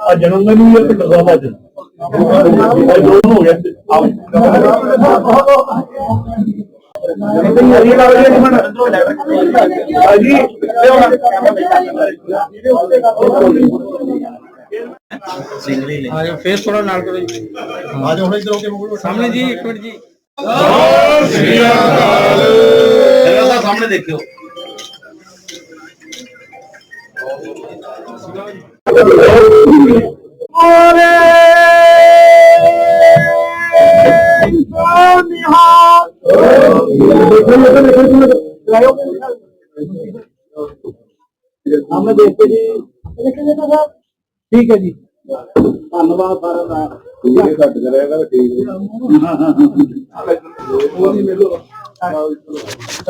ਆ ਜਨਮ ਦਿਨ ਵੀ ਪਿੰਡ ਸਾਹਿਬ ਅੱਜ ਅੱਜ ਦੋਨੋਂ ਹੋ ਗਏ ਜੀ। ਆਜੋ ਫੇਸ ਥੋੜਾ ਨਾਲ ਕਰੋ ਜੀ ਆ ਜਾਓ ਹੁਣ ਇਧਰ ਹੋ ਕੇ ਮੂੰਹ ਸਾਹਮਣੇ ਜੀ ਇੱਕ ਮਿੰਟ ਜੀ ਪਹਿਲਾਂ ਸਾਹਮਣੇ ਦੇਖਿਓ ਸਾਹਮਣੇ ਦੇਖ ਕੇ ਜੀ ਠੀਕ ਹੈ ਜੀ ਧੰਨਵਾਦ ਸਾਰਿਆਂ ਦਾ। ਇਹ ਘੱਟ ਕਰੇਗਾ ਠੀਕ ਹੈ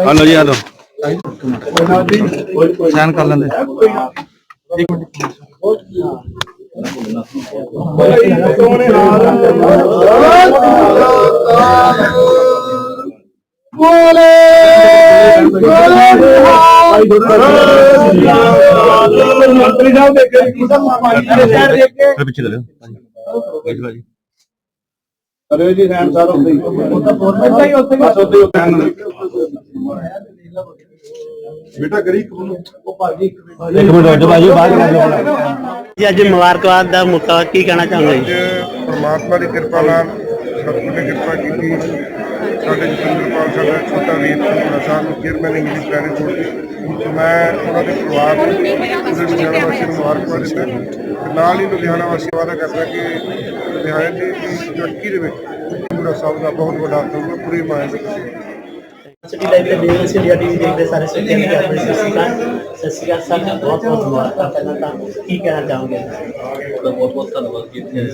ਹਲੋ ਜੀ ਹਲੋ। ਸਾਈਨ ਕਰ ਲੈਂਦੇ। ਮੰਤਰੀ ਸਾਹਿਬ ਦੇ ਕੇ ਕੀ ਸਭ ਮਾਰੀ ਦੇ ਸ਼ਹਿਰ ਦੇਖ ਕੇ ਪਿੱਛੇ ਲੈ ਲਿਓ ਜੀ ਅਰੇ ਜੀ ਸੈਨ ਸਾਹਿਬ ਉੱਥੇ ਹੀ ਉਹ ਤਾਂ ਫੋਰਮੈਟ ਹੀ ਉੱਥੇ ਬਸ ਉੱਥੇ ਹੀ ਬੇਟਾ ਕਰੀ ਉਹ ਭਾਜੀ ਇੱਕ ਮਿੰਟ ਰੁਕ ਭਾਜੀ ਬਾਅਦ ਕਰ ਲਓ ਜੀ ਅੱਜ ਮੁਬਾਰਕਬਾਦ ਦਾ ਮੁੱਦਾ ਕੀ ਕਹਿਣਾ ਚਾਹੁੰਦੇ ਜੀ? ਪਰਮਾਤਮਾ ਦੀ ਕਿਰਪਾ ਨਾਲ ਸਤਿਗੁਰੂ ਨੇ ਕਿਰਪਾ ਕੀਤੀ। ਸਾਡੇ ਜਤਿੰਦਰਪਾਲ ਸਾਡਾ ਛੋਟਾ ਵੀਰ Sampuran Sahib chairman English planning board ਦੇ। ਮੈਂ ਉਹਨਾਂ ਦੇ ਪਰਿਵਾਰ ਨੂੰ ਲੁਧਿਆਣਾ ਵਾਸੀ ਨੂੰ ਮੁਬਾਰਕਬਾਦ ਦਿੰਦਾ ਤੇ ਨਾਲ ਹੀ ਲੁਧਿਆਣਾ ਵਾਸੀ ਵਾਦਾ ਕਰਦਾ ਕਿ ਲੁਧਿਆਣੇ ਦੀ ਤਰੱਕੀ ਦੇ ਵਿੱਚ ਪੂਰਾ ਸਾਹਿਬ ਦਾ ਬਹੁਤ ਵੱਡਾ ਹੱਥ ਹੋਊਗਾ ਪੂਰੀ ਮਾਇਨੇ ਵਿੱਚ ਸਿਟੀ ਲਾਈਵ ਦੇ ਬਿਜ਼ਨਸ ਇੰਡੀਆ ਟੀਵੀ ਦੇਖਦੇ ਸਾਰੇ ਸਿੱਖਿਆ ਨੂੰ ਕਰਦੇ ਸਤਿ ਸ਼੍ਰੀ ਅਕਾਲ। ਸਤਿ ਸ਼੍ਰੀ ਅਕਾਲ ਸਰ ਬਹੁਤ ਬਹੁਤ ਮੁਬਾਰਕਾਂ ਪਹਿਲਾਂ ਤਾਂ ਕੀ ਕਹਿਣਾ ਚਾਹੋਗੇ? ਤੁਹਾਡਾ ਬਹੁਤ ਬਹੁਤ ਧੰਨਵਾਦ ਜੀ ਇੱਥੇ।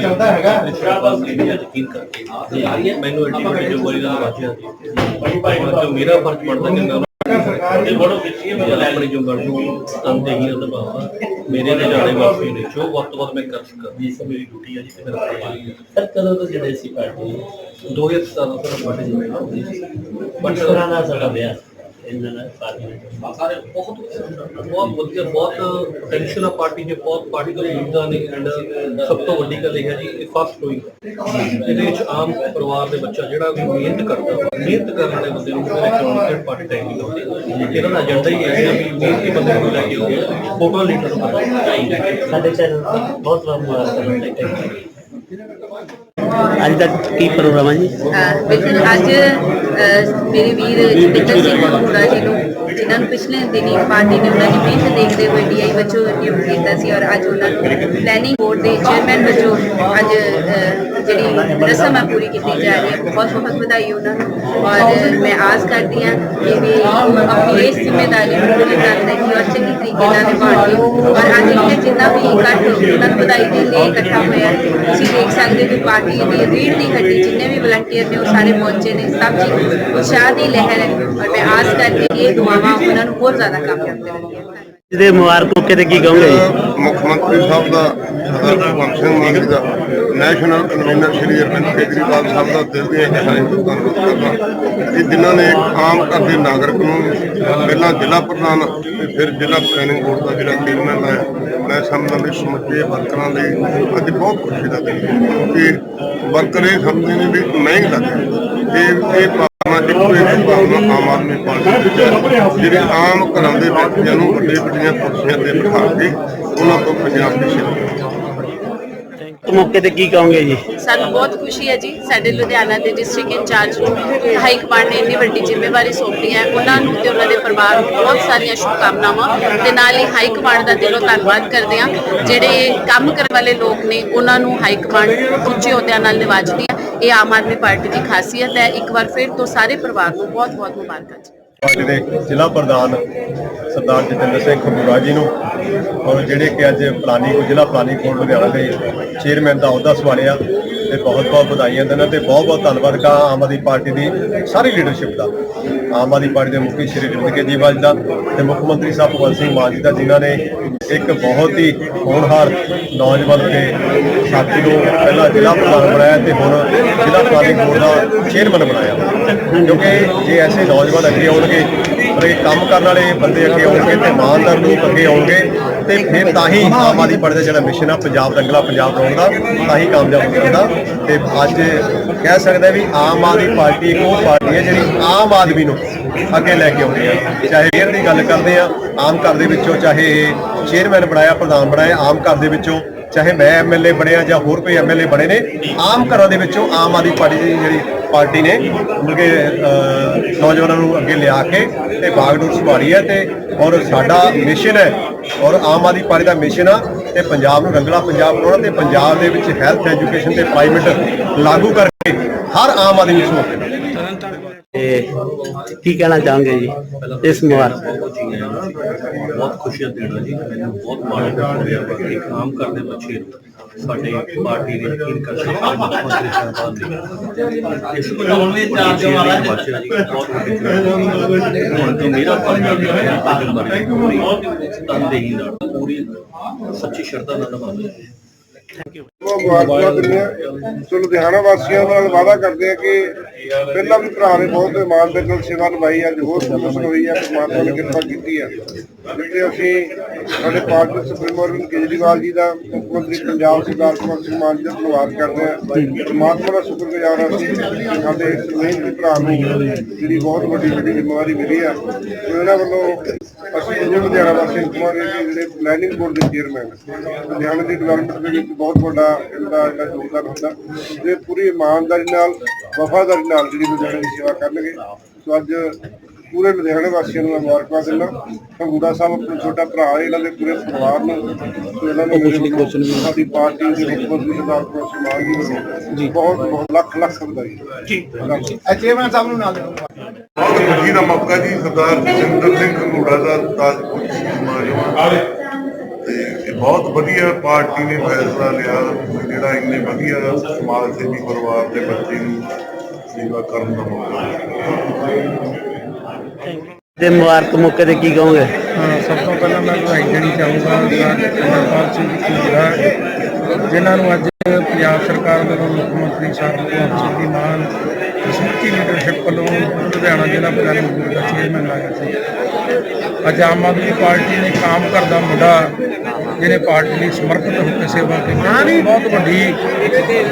ਚੱਲਦਾ ਹੈਗਾ ਯਕੀਨ ਕਰਕੇ। ਮੈਨੂੰ ਐਡੀ ਵੱਡੀ ਜ਼ਿੰਮੇਵਾਰੀ ਦਾ ਵਾਜਿਆ ਜੋ ਮੇਰਾ ਫਰਜ਼ ਕਿ ਮੈਂ ਇਹ ਬੜੋ ਕਿਛੀ ਮੈਂ ਆਪਣੀ ਜ਼ਿੰਮੇਵਾਰੀ ਨੂੰ ਅੰਤੇਹੀ ਨਿਭਾਵਾਂ ਮੇਰੇ ਦੇ ਜਾਣੇ ਵਾਸਤੇ ਨੇ ਜੋ ਵਕਤ ਤੋਂ ਵੱਧ ਮੈਂ ਕਰ ਸਕਾਂ ਇਹ ਮੇਰੀ ਡਿਊਟੀ ਹੈ ਜੀ ਤੇ ਮੇਰਾ ਹੈ ਸਰ ਕਦੋਂ ਤੋਂ ਜਿਹੜੇ ਸੀ ਪਾਰਟੀ 2017 ਤੋਂ ਬੜੇ ਸੀ ਬਟ ਸਰਾਂ ਦਾ ਸਾਡਾ ਵਿਆਹ। ਇਹਨਾਂ ਨਾਲ ਪਾਰਟੀ ਸਾਰੇ ਬਹੁਤ ਬਹੁਤ ਵਧੀਆ, ਬਹੁਤ ਪੋਟੈਂਸ਼ੀਅਲ ਆ ਪਾਰਟੀ ਦੇ ਬਹੁਤ ਪਾਰਟੀ ਦੇ ਲੀਡਰਾਂ ਨੇ ਐਂਡ ਸਭ ਤੋਂ ਵੱਡੀ ਗੱਲ ਇਹ ਹੈ ਜੀ, ਇਹ ਫਸਟ ਹੋਈ। ਇਹਦੇ ਵਿੱਚ ਆਮ ਪਰਿਵਾਰ ਦੇ ਬੱਚਾ ਜਿਹੜਾ ਵੀ ਮਿਹਨਤ ਕਰਦਾ, ਮਿਹਨਤ ਕਰਨ ਵਾਲੇ ਬੰਦੇ ਨੂੰ ਮੇਰੇ ਚੋਣ ਪਾਰਟੀ ਟਾਈਮ ਨਹੀਂ ਲਾਉਂਦੀ ਇਹਨਾਂ ਦਾ ਏਜੰਡਾ ਹੀ ਇਹ ਹੈ ਵੀ ਮਿਹਨਤੀ ਬੰਦੇ ਨੂੰ ਲੈ ਕੇ ਆਉਂਦੇ ਫੋਟੋ ਲੀਡਰ ਨੂੰ ਸਾਡੇ ਚੈਨਲ ਬਹੁਤ ਬਹੁਤ ਮੁਬਾਰਕਾਂ ਅੱਜ ਦਾ ਕੀ ਪ੍ਰੋਗਰਾਮ ਹੈ ਜੀ? ਬਿਲਕੁਲ, ਅੱਜ ਮੇਰੇ ਵੀਰ ਜਤਿੰਦਰ ਸਿੰਘ ਮੋੜਾ ਜੀ ਨੂੰ ਜਿਨ੍ਹਾਂ ਨੂੰ ਪਿਛਲੇ ਦਿਨੀ ਪਾਰਟੀ ਨੇ ਉਹਨਾਂ ਦੀ ਮਿਹਨਤ ਦੇਖਦੇ ਹੋਏ ਡੀਆਈ ਵਜੋਂ ਨਿਯੁਕਤ ਕੀਤਾ ਸੀ ਔਰ ਅੱਜ ਉਹਨਾਂ ਨੂੰ ਪਲੈਨਿੰਗ ਬੋਰਡ ਦੇ ਚੇਅਰਮੈਨ ਵਜੋਂ ਅੱਜ ਜਿਹੜੀ ਰਸਮ ਹੈ ਪੂਰੀ ਕੀਤੀ ਜਾ ਰਹੀ ਹੈ, ਬਹੁਤ ਬਹੁਤ ਵਧਾਈ ਉਹਨਾਂ ਨੂੰ। ਔਰ ਮੈਂ ਆਸ ਕਰਦੀ ਹਾਂ ਕਿ ਵੀ ਆਪਣੀ ਇਸ ਜ਼ਿੰਮੇਵਾਰੀ ਨੂੰ ਪੂਰੀ ਕਰਨਗੇ ਔਰ ਚੰਗੀ ਤਰੀਕੇ ਨਾਲ ਨਿਭਾਉਣਗੇ ਔਰ ਅੱਜ ਇੱਥੇ ਜਿੰਨਾ ਵੀ ਇਕੱਠ ਉਹਨਾਂ ਨੂੰ ਵਧਾਈ ਦੇ ਲਈ ਇਕੱਠਾ ਹੋਇਆ ਤੁਸੀਂ ਦੇਖ ਸਕਦੇ ਹੋ ਕਿ ਪਾਰਟੀ ਦੀ ਰੀੜ ਦੀ ਹੱਡੀ ਜਿੰਨੇ ਵੀ ਵਲੰਟੀਅਰ ਨੇ, ਉਹ ਸਾਰੇ ਪਹੁੰਚੇ ਨੇ। ਸਭ ਜੀ ਉਤਸ਼ਾਹ ਦੀ ਲਹਿਰ ਹੈ। ਔਰ ਮੈਂ ਆਸ ਕਰਦੀ ਹਾਂ ਕਿ ਇਹ ਦੁਆਵਾਂ ਉਹਨਾਂ ਨੂੰ ਹੋਰ ਜ਼ਿਆਦਾ ਕਾਮਯਾਬ ਕਰਨਗੀਆਂ ਇਹਦੇ ਮੁਬਾਰਕ ਮੌਕੇ ਤੇ ਕੀ ਕਹੋਗੇ ਜੀ? ਮੁੱਖ ਮੰਤਰੀ ਸਾਹਿਬ ਦਾ ਸਰਦਾਰ ਭਗਵੰਤ ਸਿੰਘ ਮਾਨ ਜੀ ਦਾ ਨੈਸ਼ਨਲ ਕਨਵੀਨਰ ਸ਼੍ਰੀ ਅਰਵਿੰਦ ਕੇਜਰੀਵਾਲ ਸਾਹਿਬ ਦਾ ਦਿਲ ਦੀਆਂ ਗਹਿਰਾਈਆਂ ਤੋਂ ਧੰਨਵਾਦ ਕਰਦਾ ਕਿ ਜਿਨ੍ਹਾਂ ਨੇ ਇੱਕ ਆਮ ਘਰ ਦੇ ਨਾਗਰਿਕ ਨੂੰ ਪਹਿਲਾਂ ਜ਼ਿਲ੍ਹਾ ਪ੍ਰਧਾਨ ਤੇ ਫਿਰ ਜ਼ਿਲ੍ਹਾ ਪਲੈਨਿੰਗ ਬੋਰਡ ਦਾ ਜਿਹੜਾ ਚੇਅਰਮੈਨ ਲਾਇਆ ਮੈਂ ਸਮਝਦਾ ਵੀ ਸਮੁੱਚੇ ਵਰਕਰਾਂ ਲਈ ਅੱਜ ਬਹੁਤ ਖੁਸ਼ੀ ਦਾ ਦਿਨ ਹੈ ਕਿਉਂਕਿ ਵਰਕਰ ਇਹ ਸਮਝਦੇ ਨੇ ਵੀ ਮੈਂ ਹੀ ਲੱਗਾ ਇਹ ਇਹ ਭਾਵਨਾ ਇੱਕੋ ਇੱਕ ਭਾਵਨਾ ਆਮ ਆਦਮੀ ਪਾਰਟੀ ਦੇ ਵਿੱਚ ਹੈ। ਜਿਹੜੇ ਆਮ ਘਰਾਂ ਦੇ ਵਿਅਕਤੀਆਂ ਨੂੰ ਵੱਡੇ ਵੱਡੀਆਂ ਕੁਰਸੀਆਂ ਤੇ ਬਿਠਾ ਕੇ ਉਹਨਾਂ ਤੋਂ ਪੰਜਾਬ ਦੀ ਸੇਵਾ ਮੌਕੇ ਤੇ ਕੀ ਕਹੋਗੇ ਜੀ? ਸਾਨੂੰ ਬਹੁਤ ਖੁਸ਼ੀ ਹੈ ਜੀ ਸਾਡੇ ਲੁਧਿਆਣਾ ਦੇ ਡਿਸਟ੍ਰਿਕਟ ਇੰਚਾਰਜ ਨੂੰ ਹਾਈ ਕਮਾਂਡ ਨੇ ਇੰਨੀ ਵੱਡੀ ਜ਼ਿੰਮੇਵਾਰੀ ਸੌਂਪੀ ਹੈ। ਉਹਨਾਂ ਨੂੰ ਤੇ ਉਹਨਾਂ ਦੇ ਪਰਿਵਾਰ ਨੂੰ ਬਹੁਤ ਸਾਰੀਆਂ ਸ਼ੁਭਕਾਮਨਾਵਾਂ ਤੇ ਨਾਲ ਹੀ ਹਾਈ ਕਮਾਂਡ ਦਾ ਦਿਲੋਂ ਧੰਨਵਾਦ ਕਰਦੇ ਹਾਂ। ਜਿਹੜੇ ਕੰਮ ਕਰਨ ਵਾਲੇ ਲੋਕ ਨੇ ਉਹਨਾਂ ਨੂੰ ਹਾਈ ਕਮਾਂਡ ਉੱਚੇ ਅਹੁਦਿਆਂ ਨਾਲ ਨਿਵਾਜਦੀ ਇਹ ਆਮ ਆਦਮੀ ਪਾਰਟੀ ਦੀ ਖਾਸੀਅਤ ਹੈ। ਇੱਕ ਵਾਰ ਫਿਰ ਤੋਂ ਸਾਰੇ ਪਰਿਵਾਰ ਨੂੰ ਬਹੁਤ ਬਹੁਤ ਮੁਬਾਰਕਾਂ ਜੀ। ਪਾਰਟੀ ਦੇ ਜ਼ਿਲ੍ਹਾ ਪ੍ਰਧਾਨ ਸਰਦਾਰ ਜਤਿੰਦਰ ਸਿੰਘ ਖੰਡੂਰਾ ਜੀ ਨੂੰ ਔਰ ਜਿਹੜੇ ਕਿ ਅੱਜ ਪਲਾਨਿੰਗ ਜ਼ਿਲ੍ਹਾ ਪਲਾਨਿੰਗ ਬੋਰਡ ਲੁਧਿਆਣਾ ਦੇ ਚੇਅਰਮੈਨ ਦਾ ਅਹੁਦਾ ਸੰਭਾਲਿਆ। ਤੇ ਬਹੁਤ ਬਹੁਤ ਵਧਾਈਆਂ ਦਿੰਦਾ ਤੇ ਬਹੁਤ ਬਹੁਤ ਧੰਨਵਾਦ ਕਾ ਆਮ ਆਦਮੀ ਪਾਰਟੀ ਦੀ ਸਾਰੀ ਲੀਡਰਸ਼ਿਪ ਦਾ। ਆਮ ਆਦਮੀ ਪਾਰਟੀ ਦੇ ਮੁਖੀ ਸ਼੍ਰੀ ਅਰਵਿੰਦ ਕੇਜਰੀਵਾਲ ਜੀ ਦਾ ਤੇ ਮੁੱਖ ਮੰਤਰੀ ਸਾਹਿਬ ਭਗਵੰਤ ਸਿੰਘ ਮਾਨ ਜੀ ਦਾ, ਜਿਨ੍ਹਾਂ ਨੇ ਇੱਕ ਬਹੁਤ ਹੀ ਹੋਣਹਾਰ ਨੌਜਵਾਨ ਤੇ ਸਾਥੀ ਨੂੰ ਪਹਿਲਾਂ ਜ਼ਿਲ੍ਹਾ ਪ੍ਰਧਾਨ ਬਣਾਇਆ ਤੇ ਹੁਣ ਜ਼ਿਲ੍ਹਾ ਪਲਾਨਿੰਗ ਬੋਰਡ ਦਾ ਚੇਅਰਮੈਨ ਬਣਾਇਆ। ਕਿਉਂਕਿ ਜੇ ਐਸੇ ਨੌਜਵਾਨ ਅੱਗੇ ਆਉਣਗੇ, ਪਰ ਇਹ ਕੰਮ ਕਰਨ ਵਾਲੇ ਬੰਦੇ ਅੱਗੇ ਆਉਣਗੇ ਤੇ ਇਮਾਨਦਾਰ ਲੋਕ ਅੱਗੇ ਆਉਣਗੇ ਤੇ ਫਿਰ ਤਾਂ ਹੀ ਆਮ ਆਦਮੀ ਪਾਰਟੀ ਦਾ ਜਿਹੜਾ ਮਿਸ਼ਨ ਆ, ਪੰਜਾਬ ਰੰਗਲਾ ਪੰਜਾਬ ਬਣਾਉਣ ਦਾ, ਤਾਂ ਹੀ ਕਾਮਯਾਬ ਹੋ ਸਕਦਾ ਤੇ ਅੱਜ ਕਹਿ ਸਕਦੇ ਵੀ ਆਮ ਆਦਮੀ ਪਾਰਟੀ ਇੱਕ ਉਹ ਪਾਰਟੀ ਹੈ ਜਿਹੜੀ ਆਮ ਆਦਮੀ ਨੂੰ ਅੱਗੇ ਲੈ ਕੇ ਆਉਂਦੀ ਆ ਚਾਹੇ ਮੇਅਰ ਦੀ ਗੱਲ ਕਰਦੇ ਆ ਆਮ ਘਰ ਦੇ ਵਿੱਚੋਂ ਚਾਹੇ ਚੇਅਰਮੈਨ ਬਣਾਇਆ, ਪ੍ਰਧਾਨ ਬਣਾਇਆ, ਆਮ ਘਰ ਦੇ ਵਿੱਚੋਂ ਚਾਹੇ ਮੈਂ ਐਮਐਲਏ ਬਣਿਆ ਜਾਂ ਹੋਰ ਕੋਈ ਐਮਐਲਏ ਬਣੇ ਨੇ, ਆਮ ਘਰਾਂ ਦੇ ਵਿੱਚੋਂ ਆਮ ਆਦਮੀ ਪਾਰਟੀ ਦੀ ਜਿਹੜੀ ਪਾਰਟੀ ਨੇ, ਮਤਲਬ ਕਿ ਨੌਜਵਾਨਾਂ ਨੂੰ ਅੱਗੇ ਲਿਆ ਕੇ ਤੇ ਬਾਗਡੋਰ ਸੰਭਾਲੀ ਹੈ ਤੇ ਔਰ ਸਾਡਾ ਮਿਸ਼ਨ ਹੈ ਔਰ ਆਮ ਆਦਮੀ ਪਾਰਟੀ ਦਾ ਮਿਸ਼ਨ ਆ ਤੇ ਪੰਜਾਬ ਨੂੰ ਰੰਗਲਾ ਪੰਜਾਬ ਬਣਾਉਣਾ ਤੇ ਪੰਜਾਬ ਦੇ ਵਿੱਚ ਹੈਲਥ ਐਜੂਕੇਸ਼ਨ ਤੇ ਪ੍ਰਾਈਵੇਟ ਲਾਗੂ ਕਰਕੇ ਹਰ ਆਮ ਆਦਮੀ ਨੂੰ ਸਹੂਲਤ ਕੀ ਕਹਿਣਾ ਚਾਹਾਂਗੇ ਜੀ ਇਸ ਮੁਬਾਰਕ ਬਹੁਤ ਜੀ ਆਇਆਂ ਜੀ। ਬਹੁਤ ਖੁਸ਼ੀਆਂ ਦੇਣਾ ਜੀ। ਮੈਨੂੰ ਬਹੁਤ ਮਾਣ ਹੋਇਆ ਵਾ ਕਿ ਇੱਕ ਆਮ ਘਰ ਦੇ ਬੱਚੇ ਨੂੰ ਸਾਡੇ ਪਾਰਟੀ ਨੇ ਯਕੀਨ ਕਰਕੇ ਆਮ ਮੁੱਖ ਮੰਤਰੀ ਸਾਹਿਬਾਨ ਨੇ ਇਸ ਬਣਾਉਣ ਵਿੱਚ ਚਾਰ ਜੋ ਵਾਲਾ ਬੱਚੇ ਜੀ ਬਹੁਤ ਵੱਡੀ ਖੁਸ਼ੀ ਹੈ। ਹੁਣ ਤੋਂ ਮੇਰਾ ਫਰਜ਼ ਹੈ ਕਿ ਮੈਂ ਆਪਣੀ ਮਰਜ਼ੀ ਪੂਰੀ ਤਨਦੇਹੀ ਨਾਲ, ਪੂਰੀ ਸੱਚੀ ਸ਼ਰਧਾ ਨਾਲ ਨਿਭਾਉਂਦਾ ਮੁਬਾਰਕਾਂ ਦਿੰਦੇ ਸੋ ਲੁਧਿਆਣਾ ਵਾਸੀਆਂ ਨਾਲ ਵਾਅਦਾ ਕਰਦੇ ਆ ਕਿ ਪਹਿਲਾਂ ਵੀ ਭਰਾ ਨੇ ਬਹੁਤ ਇਮਾਨਦਾਰੀ ਨਾਲ ਸੇਵਾ ਨਿਭਾਈ, ਅੱਜ ਹੋਰ ਖੁਸ਼ ਹੋਈ ਹੈ ਪਰਮਾਤਮਾ ਨੇ ਕਿਰਪਾ ਕੀਤੀ ਹੈ ਜਿੱਥੇ ਅਸੀਂ ਸਾਡੇ ਪਾਰਟੀ ਸੁਪਰੀਮੋ ਅਰਵਿੰਦ ਕੇਜਰੀਵਾਲ ਜੀ ਦਾ ਮੁੱਖ ਮੰਤਰੀ ਪੰਜਾਬ ਸਰਦਾਰ ਭਗਵੰਤ ਸਿੰਘ ਮਾਨ ਜੀ ਦਾ ਧੰਨਵਾਦ ਕਰਦੇ ਹਾਂ। ਪਰਮਾਤਮਾ ਦਾ ਸ਼ੁਕਰਗੁਜ਼ਾਰ ਹਾਂ ਅਸੀਂ ਸਾਡੇ ਇਸ ਮਿਹਨਤੀ ਭਰਾ ਨੂੰ, ਜਿਹੜੀ ਬਹੁਤ ਵੱਡੀ ਵੱਡੀ ਜ਼ਿੰਮੇਵਾਰੀ ਮਿਲੀ ਆ। ਉਹਨਾਂ ਵੱਲੋਂ ਅਸੀਂ ਲੁਧਿਆਣਾ ਵਾਸੀ ਕਮਾਂਗੇ ਕਿ ਜਿਹੜੇ ਪਲੈਨਿੰਗ ਬੋਰਡ ਦੇ ਚੇਅਰਮੈਨ ਲੁਧਿਆਣਾ ਦੀ ਡਿਵੈਲਪਮੈਂਟ ਦੇ ਵਿੱਚ ਬਹੁਤ ਵੱਡਾ ਇਹਦਾ ਇਹਦਾ ਯੋਗਦਾਨ ਹੁੰਦਾ। ਤੇ ਪੂਰੀ ਇਮਾਨਦਾਰੀ ਨਾਲ ਵਫਾਦਾਰੀ ਨਾਲ ਜਿਹੜੀ ਲੁਧਿਆਣੇ ਦੀ ਸੇਵਾ ਕਰਨਗੇ। ਸੋ ਅੱਜ ਪੂਰੇ ਲੁਧਿਆਣੇ ਵਾਸੀਆਂ ਨੂੰ ਮੈਂ ਮੁਬਾਰਕਬਾਦ ਦਿੰਦਾ। ਹੰਗੂੜਾ ਸਾਹਿਬ ਆਪਣਾ ਛੋਟਾ ਭਰਾ ਹੈ ਇਹਨਾਂ ਦੇ ਪੂਰੇ ਪਰਿਵਾਰ ਨੂੰ। ਤੇ ਇਹਨਾਂ ਨੂੰ ਮੇਰੇ ਵੱਲੋਂ ਸਾਡੀ ਪਾਰਟੀ ਦੇ ਮੁੱਖ ਮੰਤਰੀ ਸਰਦਾਰ ਸਿੰਘ ਮਾਨ ਜੀ ਬਹੁਤ ਬਹੁਤ ਲੱਖ ਲੱਖ ਵਧਾਈ। ਜੀ। ਚੇਅਰਮੈਨ ਸਾਹਿਬ ਨੂੰ ਨਾਲ ਬਹੁਤ ਖੁਸ਼ੀ ਦਾ ਮੌਕਾ ਜੀ ਸਰਦਾਰ ਜਸਿੰਦਰ ਸਿੰਘ ਘੰਗੂੜਾ ਦਾ ਤਾਜਪੁਰ ਇਹ ਬਹੁਤ ਵਧੀਆ ਪਾਰਟੀ ਨੇ ਫੈਸਲਾ ਲਿਆ ਜਿਹੜਾ ਇੰਨੇ ਵਧੀਆ ਸਮਾਜ ਸੇਵੀ ਪਰਿਵਾਰ ਦੇ ਬੱਚੇ ਨੂੰ ਸੇਵਾ ਕਰਨ ਦਾ ਮੌਕਾ ਮਿਲਿਆ। ਤੇ ਮੁਬਾਰਕ ਮੌਕੇ ਤੇ ਕੀ ਕਹੋਗੇ? ਹਾਂ, ਸਭ ਤੋਂ ਪਹਿਲਾਂ ਮੈਂ ਵਧਾਈ ਦੇਣੀ ਚਾਹੂੰਗਾ ਅਮਰਪਾਲ ਸਿੰਘ ਘੂਰਾ ਜਿਨ੍ਹਾਂ ਨੂੰ ਅੱਜ ਪੰਜਾਬ ਸਰਕਾਰ ਵੱਲੋਂ ਮੁੱਖ ਮੰਤਰੀ ਸਾਹਿਬ ਭਗਵੰਤ ਸਿੰਘ ਜੀ ਮਾਨ ਦੀ ਸਮੁੱਚੀ ਲੀਡਰਸ਼ਿਪ ਵੱਲੋਂ ਲੁਧਿਆਣਾ ਜ਼ਿਲ੍ਹਾ ਪਲਾਨਿੰਗ ਬੋਰਡ ਦਾ ਚੇਅਰਮੈਨ ਲਾਇਆ ਸੀ। ਅੱਜ ਆਮ ਆਦਮੀ ਪਾਰਟੀ ਨੇ ਕਾਮ ਕਰਦਾ ਮੁੰਡਾ ਜਿਹਨੇ ਪਾਰਟੀ ਲਈ ਸਮਰਪਿਤ ਹੋ ਕੇ ਸੇਵਾ ਕੀਤੀ ਬਹੁਤ ਵੱਡੀ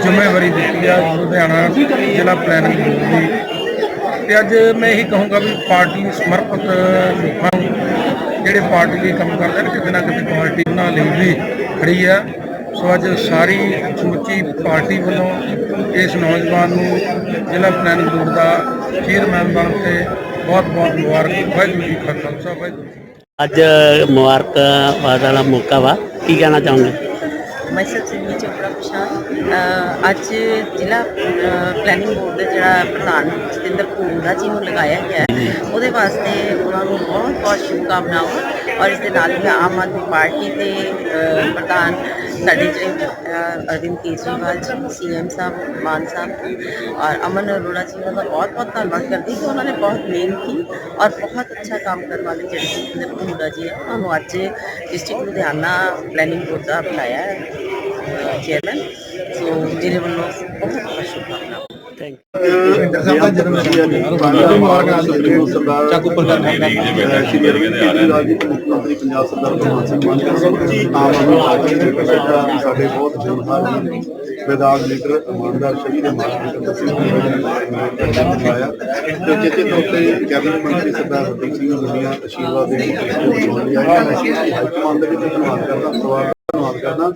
ਜ਼ਿੰਮੇਵਾਰੀ ਦਿੱਤੀ ਆ ਲੁਧਿਆਣਾ ਜ਼ਿਲ੍ਹਾ ਪਲਾਨਿੰਗ ਬੋਰਡ ਦੀ। ਤੇ ਅੱਜ ਮੈਂ ਇਹੀ ਕਹੂੰਗਾ ਵੀ ਪਾਰਟੀ ਨੂੰ ਸਮਰਪਿਤ ਲੋਕਾਂ ਨੂੰ ਜਿਹੜੇ ਪਾਰਟੀ ਲਈ ਕੰਮ ਕਰਦੇ ਨੇ, ਕਿਤੇ ਨਾ ਕਿਤੇ ਪਾਰਟੀ ਉਹਨਾਂ ਲਈ ਵੀ ਖੜੀ ਆ। ਸੋ ਅੱਜ ਸਾਰੀ ਸਮੁੱਚੀ ਪਾਰਟੀ ਵੱਲੋਂ ਇਸ ਨੌਜਵਾਨ ਨੂੰ ਜ਼ਿਲ੍ਹਾ ਪਲਾਨਿੰਗ ਬੋਰਡ ਦਾ ਚੇਅਰਮੈਨ ਬਣ ਕੇ ਬਹੁਤ ਬਹੁਤ ਮੁਬਾਰਕ। ਵਾਹਿਗੁਰੂ ਜੀ ਕਾ ਖਾਲਸਾ, ਵਾਹਿਗੁਰੂ ਜੀ ਅੱਜ ਮੁਬਾਰਕਬਾਦ ਵਾਲਾ ਮੌਕਾ ਵਾ। ਕੀ ਕਹਿਣਾ ਚਾਹੋਗੇ? ਮੈਂ ਸਚਿਨੀ ਚੋਪੜਾ ਪ੍ਰਸ਼ਾਦ ਅ, ਅੱਜ ਜ਼ਿਲ੍ਹਾ ਪਲੈਨਿੰਗ ਬੋਰਡ ਦੇ ਜਿਹੜਾ ਪ੍ਰਧਾਨ ਜਤਿੰਦਰ ਭੂੰਦਾ ਜੀ ਨੂੰ ਲਗਾਇਆ ਗਿਆ ਹੈ। ਉਹਦੇ ਵਾਸਤੇ ਉਹਨਾਂ ਨੂੰ ਬਹੁਤ ਬਹੁਤ ਸ਼ੁਭਕਾਮਨਾਵਾਂ। ਔਰ ਇਸ ਦੇ ਨਾਲ ਹੀ ਆਮ ਆਦਮੀ ਪਾਰਟੀ ਦੇ ਅ, ਪ੍ਰਧਾਨ ਸਾਡੇ ਜਿਹੜੇ ਅ, ਅਰਵਿੰਦ ਕੇਜਰੀਵਾਲ ਜੀ ਸੀਐਮ ਸਾਹਿਬ ਮਾਨ ਸਾਹਿਬ ਔਰ ਅਮਨ ਅਰੋੜਾ ਜੀ ਉਹਨਾਂ ਦਾ ਬਹੁਤ ਬਹੁਤ ਧੰਨਵਾਦ ਕਰਦੀ ਕਿ ਉਹਨਾਂ ਨੇ ਬਹੁਤ ਮਿਹਨਤ ਕੀ ਔਰ ਬਹੁਤ ਅੱਛਾ ਕੰਮ ਕਰਨ ਵਾਲੇ ਜਿਹੜੇ ਜਤਿੰਦਰ ਭੂੰਦਾ ਜੀ ਹੈ ਉਹਨਾਂ ਨੂੰ ਅੱਜ ਡਿਸਟ੍ਰਿਕਟ ਲੁਧਿਆਣਾ ਪਲੈਨਿੰਗ ਬੋਰਡ ਦਾ ਬੁਲਾਇਆ ਹੈ ਚੇਅਰਮੈਨ ਸੋ ਜਿਹਦੇ ਵੱਲੋਂ ਬਹੁਤ ਬਹੁਤ ਸ਼ੁਭਕਾਮਨਾਵਾਂ ਥੈਂਕ ਭਿੰਦਰ ਸਾਹਿਬ ਦਾ ਜਨਮ ਚਾਕੂ ਪ੍ਰਕਾਸ਼ ਸ਼੍ਰੀ ਅਰਵਿੰਦ ਕੇਜਰੀਵਾਲ ਜੀ ਮੁੱਖ ਮੰਤਰੀ ਪੰਜਾਬ ਸਰਦਾਰ ਭਗਵੰਤ ਸਿੰਘ ਮਾਨ ਜੀ ਆਮ ਆਦਮੀ ਪਾਰਟੀ ਦੇ ਪ੍ਰਧਾਨ ਸਾਡੇ ਬਹੁਤ ਜਨਹਾਰ ਜੀ ਵਿਧਾਨ ਲੀਡਰ ਇਮਾਨਦਾਰ ਸ਼ਹੀਦ ਇਮਾਨਦਾਰ ਆਇਆ ਤੇ ਜਿੱਤੇ ਤੌਰ ਤੇ ਕੈਬਨਿਟ ਮੰਤਰੀ ਸਰਦਾਰ ਹਰਦੀਪ ਸਿੰਘ ਦੁਨੀਆ ਆਸ਼ੀਰਵਾਦ ਦੇ ਲਈ ਹਾਈ ਕਮਾਂਡ ਦੇ ਵਿੱਚ ਧੰਨਵਾਦ ਕਰਦਾ ਪਰਿਵਾਰ ਧੰਨਵਾਦ ਕਰਦਾ।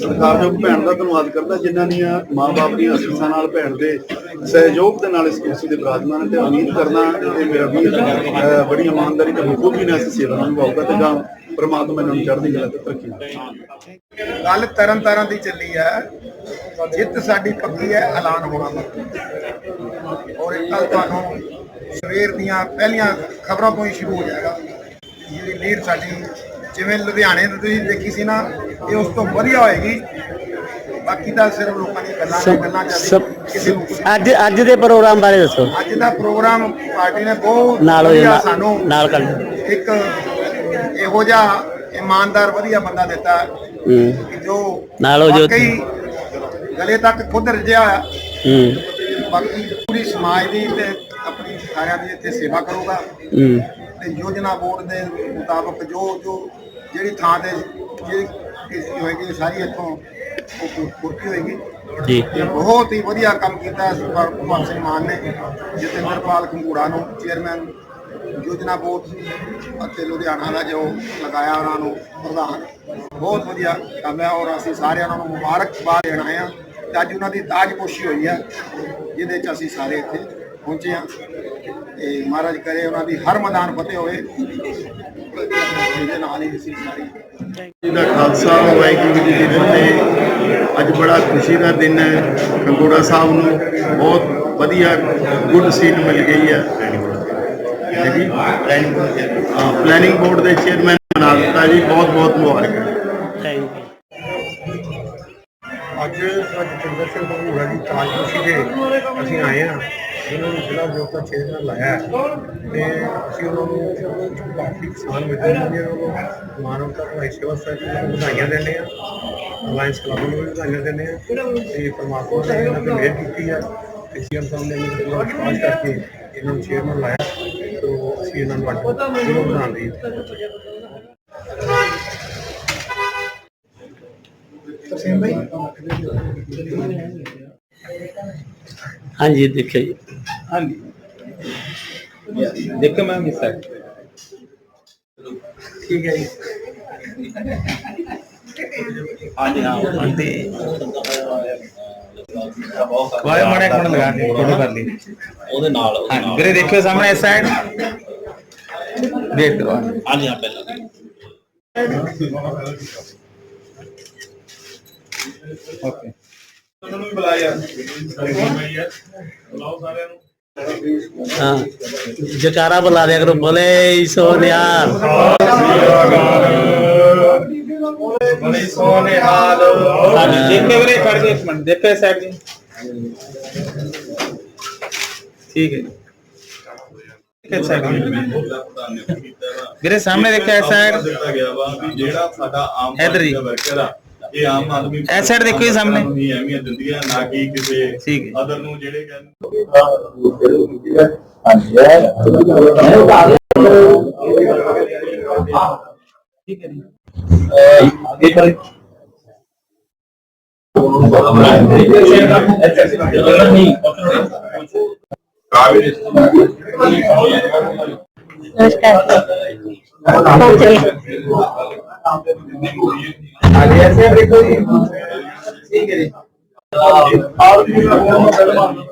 ਸਰਕਾਰ ਭੈਣ ਦਾ ਧੰਨਵਾਦ ਕਰਦਾ, ਜਿਨ੍ਹਾਂ ਦੀਆਂ ਮਾਂ-ਬਾਪ ਦੀਆਂ ਅਸੀਸਾਂ ਨਾਲ ਭੈਣ ਦੇ ਸਹਿਯੋਗ ਦੇ ਨਾਲ ਇਸ ਕੁਰਸੀ ਦੇ ਵਿਰਾਜਮਾਨ ਤੇ ਉਮੀਦ ਕਰਦਾ ਕਿ ਮੇਰਾ ਵੀ ਬੜੀ ਇਮਾਨਦਾਰੀ ਤੇ ਬਖੂਬੀ ਨਾਲ ਇਸ ਸੇਵਾ ਨੂੰ ਨਿਭਾਊਗਾ ਤੇ ਗਾਂ ਪ੍ਰਮਾਤਮਾ ਇਹਨਾਂ ਨੂੰ ਚੜ੍ਹਦੀ ਕਲਾ ਤੇ ਤਰੱਕੀ ਗੱਲ ਤਰਨ ਤਾਰਨ ਦੀ ਚੱਲੀ ਹੈ ਜਿੱਤ ਸਾਡੀ ਪੱਕੀ ਹੈ, ਐਲਾਨ ਹੋਣਾ ਔਰ ਇਹ ਕੱਲ ਤੁਹਾਨੂੰ ਸਵੇਰ ਦੀਆਂ ਪਹਿਲੀਆਂ ਖਬਰਾਂ ਤੋਂ ਹੀ ਸ਼ੁਰੂ ਹੋ ਜਾਏਗਾ। ਜਿਹੜੀ ਲੀਡ ਸਾਡੀ ਜਿਵੇਂ ਲੁਧਿਆਣੇ ਤੋਂ ਤੁਸੀਂ ਦੇਖੀ ਸੀ ਨਾ ਇਹ ਉਸ ਤੋਂ ਵਧੀਆ ਹੋਏਗੀ। ਬਾਕੀ ਤਾਂ ਸਿਰਫ ਲੋਕਾਂ ਦੀਆਂ ਗੱਲਾਂ ਨੇ ਗੱਲਾਂ ਕਿਸੇ ਨੂੰ ਕੁਛ- ਅੱਜ ਅੱਜ ਦੇ ਪ੍ਰੋਗਰਾਮ ਬਾਰੇ ਦੱਸੋ। ਅੱਜ ਦਾ ਪ੍ਰੋਗਰਾਮ ਪਾਰਟੀ ਨੇ ਬਹੁਤ ਨਾਲ ਹੋ ਵਧੀਆ ਜਾਣਾ ਸਾਨੂੰ ਨਾਲ ਕਰ ਇੱਕ ਇਹੋ ਜਿਹਾ ਇਮਾਨਦਾਰ ਵਧੀਆ ਬੰਦਾ ਦਿੱਤਾ ਹੂੰ। ਕਿ ਜੋ ਨਾਲ ਹੋ। ਵਾਕਈ ਗਲੇ ਤੱਕ ਖੁਦ ਰਜਿਆ ਹੋਇਆ। ਹੂੰ। ਬਾਕੀ ਪੂਰੀ ਸਮਾਜ ਦੀ ਤੇ ਆਪਣੀ ਸਾਰਿਆਂ ਦੀ ਇੱਥੇ ਸੇਵਾ ਕਰੂਗਾ। ਹੂੰ। ਤੇ ਯੋਜਨਾ ਬੋਰਡ ਦੇ ਮੁਤਾਬਕ ਜੋ ਜੋ ਜਿਹੜੀ ਥਾਂ ਤੇ ਜਿਹੜੀ ਕਿਸੇ ਹੋਏਗੀ ਸਾਰੀ ਇੱਥੋਂ ਪੂਰਤੀ ਹੋਏਗੀ। ਜੀ। ਬਹੁਤ ਹੀ ਵਧੀਆ ਕੰਮ ਕੀਤਾ ਸਰਦਾਰ ਭਗਵੰਤ ਸਿੰਘ ਮਾਨ ਨੇ ਜਤਿੰਦਰਪਾਲ ਖੰਗੂੜਾ ਨੂੰ ਚੇਅਰਮੈਨ ਯੋਜਨਾ ਬੋਰਡ ਅਤੇ ਲੁਧਿਆਣਾ ਦਾ ਜੋ ਲਗਾਇਆ ਉਹਨਾਂ ਨੂੰ ਪ੍ਰਧਾਨ। ਬਹੁਤ ਵਧੀਆ ਕੰਮ ਹੈ ਔਰ ਅਸੀਂ ਸਾਰਿਆਂ ਨੂੰ ਮੁਬਾਰਕਬਾਦ ਦੇਣ ਹਾਂ। ਅੱਜ ਉਹਨਾਂ ਦੀ ਤਾਜਪੋਸ਼ੀ ਹੋਈ ਹੈ ਜਿਹਦੇ ਚ ਅਸੀਂ ਸਾਰੇ ਇੱਥੇ ਪਹੁੰਚੇ ਹਾਂ। ਤੇ ਮਹਾਰਾਜ ਕਰੇ ਉਹਨਾਂ ਦੀ ਹਰ ਮੈਦਾਨ ਫਤਿਹ ਹੋਵੇ। ਇਹਦੇ ਨਾਲ ਹੀ ਅਸੀਂ ਸਾਰੀ ਜੀ ਦਾ ਖਾਲਸਾ ਵਾਹਿਗੁਰੂ ਜੀ ਦੀ ਫਤਿਹ। ਅੱਜ ਬੜਾ ਖੁਸ਼ੀ ਦਾ ਦਿਨ ਹੈ। ਕੰਗੋੜਾ ਸਾਹਿਬ ਨੂੰ ਬਹੁਤ ਵਧੀਆ ਗੁੱਡ ਸੀਟ ਮਿਲ ਗਈ ਹੈ। ਹੈ ਜੀ ਪਲੈਨਿੰਗ ਬੋਰਡ ਦੇ ਚੇਅਰਮੈਨ ਬਣਾ ਦਿੱਤਾ ਜੀ। ਬਹੁਤ ਬਹੁਤ ਮੁਬਾਰਕਾਂ। ਥੈਂਕ ਯੂ ਅੱਜ ਅੱਜ ਚੰਦਰ ਸਿੰਘ ਭਗੂੜਾ ਦੀ ਤਾਜਪੋਸ਼ੀ ਦੇ ਅਸੀਂ ਆਏ ਹਾਂ। ਇਹਨਾਂ ਨੂੰ ਜ਼ਿਲ੍ਹਾ ਜੋਤਾ ਚੇਅਰਮੈਨ ਲਾਇਆ ਹੈ, ਤੇ ਅਸੀਂ ਉਹਨਾਂ ਨੂੰ ਕਾਫੀ ਕਿਸਾਨ ਮਿੱਤਰਾਂ ਨੇ ਉਹਨਾਂ ਨੂੰ ਮਾਨਵਤਾ ਭਲਾਈ ਸੇਵਾ ਸੋਸਾਇਟੀ ਨੂੰ ਵਧਾਈਆਂ ਦਿੰਦੇ ਆ ਅਲਾਈਅੰਸ ਕਲੱਬ ਨੂੰ ਵੀ ਵਧਾਈਆਂ ਦਿੰਦੇ ਆ ਤੇ ਪਰਮਾਤਮਾ ਨੇ ਇਹਨਾਂ ਤੇ ਮਿਹਰ ਕੀਤੀ ਹੈ ਤੇ ਸੀਐਮ ਸਾਹਿਬ ਨੇ ਇਹਨਾਂ ਤੇ ਵਿਸ਼ਵਾਸ ਕਰਕੇ ਇਹਨਾਂ ਨੂੰ ਚੇਅਰਮੈਨ ਲਾਇਆ ਤੋਂ ਅਸੀਂ ਇਹਨਾਂ ਨੂੰ ਅੱਜ ਜ਼ਿਲ੍ਹਾ ਬਣਾਉਣ ਲਈ ਹਾਂਜੀ, ਦੇਖਿਓ ਜੀ। ਦੇਖੋ ਮੈਂ ਮਿਸ ਹੈ ਠੀਕ ਹੈ ਜੀ। ਹਾਂਜੀ ਹਾਂ ਤੇ ਵਾਏ ਮਾੜੇ ਕੋਣ ਲਗਾ ਕੇ ਫੋਟੋ ਕਰ ਲਈ। ਉਹਦੇ ਨਾਲ ਹਾਂ ਵੀਰੇ ਦੇਖਿਓ ਸਾਹਮਣੇ ਇਸ ਸਾਈਡ ਵੇਟ ਕਰਵਾ ਹਾਂਜੀ ਹਾਂ ਪਹਿਲਾਂ। ਓਕੇ। ਹਾਂ ਜਕਾਰਾ ਬੁਲਾ ਦਿਆ ਕਰੋ ਬੋਲੇ ਸੋਨਿਆਰ ਹਾਂਜੀ ਦੇਖੇ ਵੀਰੇ ਖੜ ਕੇ ਇੱਕ ਮਿੰਟ ਦੇਖੋ ਸਾਈਡ ਜੀ। ਠੀਕ ਹੈ ਜੀ। ਕਿਸ ਸਾਈਡ ਵੀਰੇ ਸਾਹਮਣੇ ਦੇਖਿਆ ਵਾ ਵੀ ਜਿਹੜਾ ਸਾਡਾ ਆਮ ਜੀ। ਦਾ ਵਰਕਰ ਆ ਇਹ ਆਮ ਆਦਮੀ ਇਸ side ਦੇਖੋ ਜੀ ਸਾਹਮਣੇ। ਨੂੰ ਹੀ ਅਹਿਮੀਅਤ ਦਿੰਦੀ ਹੈ ਨਾ ਕਿ ਕਿਸੇ ਠੀਕ ਹੈ। ਅਦਰ ਨੂੰ ਜਿਹੜੇ ਕਹਿੰਦੇ ਠੀਕ ਹੈ ਜੀ ਅਰੇ ਐਸੇ ਦੇਖੋ ਜੀ। ਠੀਕ ਹੈ ਜੀ। ਆਪ ਜੀ ਦਾ ਬਹੁਤ